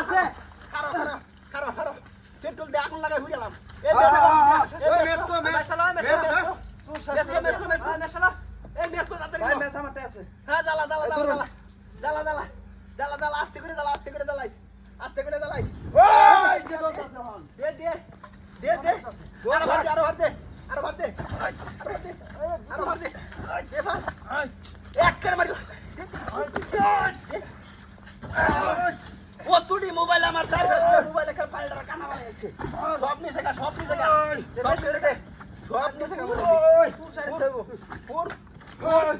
আছে। খারাপ খারাপ খারাপ খারাপ পেট্রোল দিয়ে আগুন লাগাই আস্তে করে জ্বালা আস্তে করে জ্বালাইছ। আস্তে করে জ্বালাইছ। দে দে দে দে। দে আরও দে আরও ভর মারি দে যতটি মোবাইল আমার চার দশটা মোবাইল এখানে ফাইলটা কানা বানিয়েছে। সব নিচে গা সব নিচে গা। সব নিচে গা। সব নিচে গা। ওই সুর সাইড দেব। ওর ওই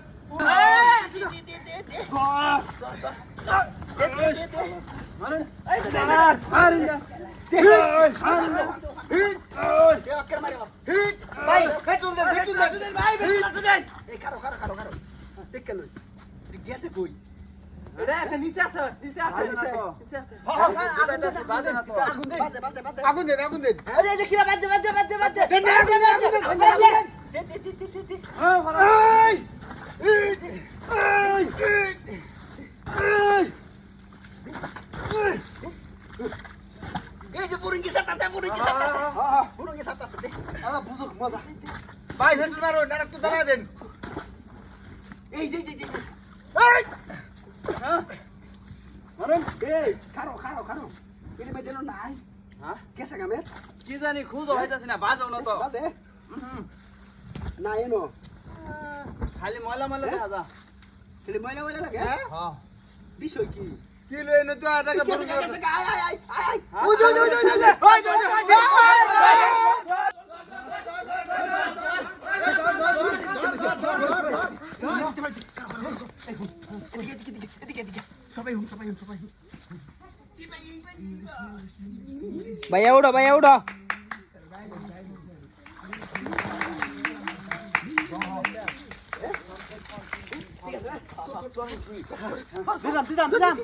গেছে কই? এটা আছে নিচে আছে নিচে আছে নিচে আছে আগুন দেন আগুন দেন এই যে কিরা বাজে বাজে বাজে বাজে দেন না দেন না দেন না দেন এই যে পুরুঙ্গি সাতাছে মজা ভাই ভেটনারো নারক তো জ্বালা দেন এই যে যে যে এই মারুন এই খারো খারো খারো এর মধ্যে নাই হ্যাঁ কেসা গামে কি জানি খুঁজো হইতাছি না বাজাও না তো বাজে না এনো খালি ময়লা ময়লা দেখা যা খালি ময়লা ময়লা লাগে হ্যাঁ বিষয় কি কি লই না তো আটাকে বড় আয় আয় আয় আয় আয় ওই ওই ওই ওই ওই ওই এদিকে এদিকে এদিকে এদিকে সবাই হুন ভাইয়া উঠো ভাইয়া উঠো। দিলাম দিলাম দিলাম।